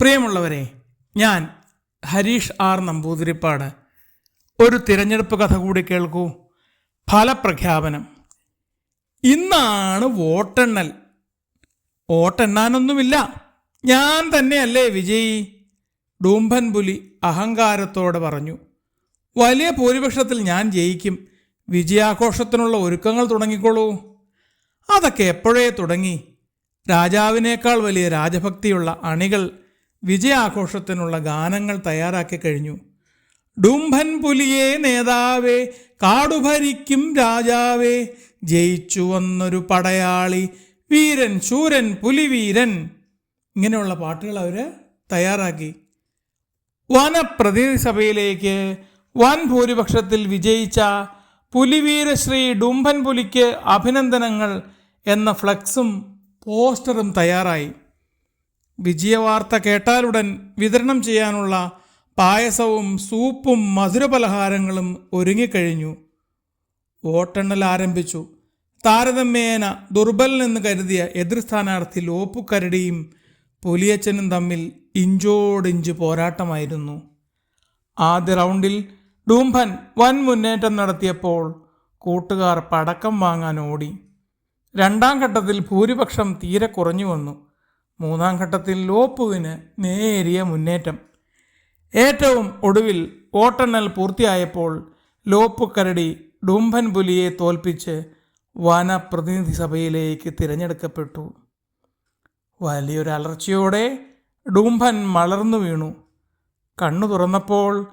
പ്രിയമുള്ളവരെ ഞാൻ ഹരീഷ് ആർ നമ്പൂതിരിപ്പാട്. ഒരു തിരഞ്ഞെടുപ്പ് കഥ കൂടി കേൾക്കൂ. ഫലപ്രഖ്യാപനം. ഇന്നാണ് വോട്ടെണ്ണൽ. വോട്ടെണ്ണാനൊന്നുമില്ല. ഞാൻ തന്നെയല്ലേ വിജയി? ഡൂംബൻ പുലി അഹങ്കാരത്തോടെ പറഞ്ഞു. വലിയ ഭൂരിപക്ഷത്തിൽ ഞാൻ ജയിക്കും. വിജയാഘോഷത്തിനുള്ള ഒരുക്കങ്ങൾ തുടങ്ങിക്കോളൂ. അതൊക്കെ എപ്പോഴേ തുടങ്ങി? രാജാവിനേക്കാൾ വലിയ രാജഭക്തിയുള്ള അണികൾ വിജയാഘോഷത്തിനുള്ള ഗാനങ്ങൾ തയ്യാറാക്കി കഴിഞ്ഞു. ഡുംഭൻ പുലിയെ നേതാവേ കാടുഭരിക്കും രാജാവേ ജയിച്ചു വന്നൊരു പടയാളി വീരൻ ശൂരൻ പുലിവീരൻ. ഇങ്ങനെയുള്ള പാട്ടുകൾ അവർ തയ്യാറാക്കി. വനപ്രതിനിധി സഭയിലേക്ക് വൻ ഭൂരിപക്ഷത്തിൽ വിജയിച്ച പുലിവീരശ്രീ ഡുംഭൻ പുലിക്ക് അഭിനന്ദനങ്ങൾ എന്ന ഫ്ലക്സും പോസ്റ്ററും തയ്യാറായി. വിജയവാർത്ത കേട്ടാലുടൻ വിതരണം ചെയ്യാനുള്ള പായസവും സൂപ്പും മധുരപലഹാരങ്ങളും ഒരുങ്ങിക്കഴിഞ്ഞു. വോട്ടെണ്ണൽ ആരംഭിച്ചു. താരതമ്യേന ദുർബലനെന്ന് കരുതിയ എതിർ സ്ഥാനാർത്ഥി ലോപ്പുക്കരടിയും പുലിയച്ചനും തമ്മിൽ ഇഞ്ചോടിഞ്ച് പോരാട്ടമായിരുന്നു. ആദ്യ റൗണ്ടിൽ ഡൂംഭൻ വൻ മുന്നേറ്റം നടത്തിയപ്പോൾ കൂട്ടുകാർ പടക്കം വാങ്ങാൻ ഓടി. രണ്ടാം ഘട്ടത്തിൽ ഭൂരിപക്ഷം തീരെ കുറഞ്ഞു വന്നു. മൂന്നാം ഘട്ടത്തിൽ ലോപ്പുവിന് നേരിയ മുന്നേറ്റം. ഏറ്റവും ഒടുവിൽ വോട്ടെണ്ണൽ പൂർത്തിയായപ്പോൾ ലോപ്പുക്കരടി ഡുംബൻ പുലിയെ തോൽപ്പിച്ച് വനപ്രതിനിധി സഭയിലേക്ക് തിരഞ്ഞെടുക്കപ്പെട്ടു. വലിയൊരു അലർച്ചയോടെ ഡുംഭൻ മലർന്നു വീണു. കണ്ണു തുറന്നപ്പോൾ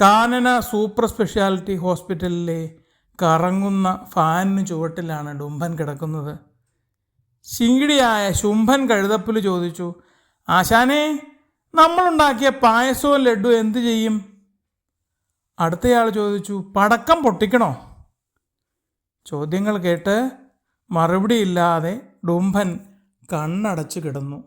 കാനന സൂപ്പർ സ്പെഷ്യാലിറ്റി ഹോസ്പിറ്റലിലെ കറങ്ങുന്ന ഫാനിന് ചുവട്ടിലാണ് ഡുംഭൻ കിടക്കുന്നത്. ശിങ്കിടിയായ ശുംഭൻ കഴുതപ്പുൽ ചോദിച്ചു ആശാനെ നമ്മളുണ്ടാക്കിയ പായസവും ലഡു എന്തു ചെയ്യും? അടുത്തയാൾ ചോദിച്ചു പടക്കം പൊട്ടിക്കണോ? ചോദ്യങ്ങൾ കേട്ട് മറുപടിയില്ലാതെ ഡുംഭൻ കണ്ണടച്ചു കിടന്നു.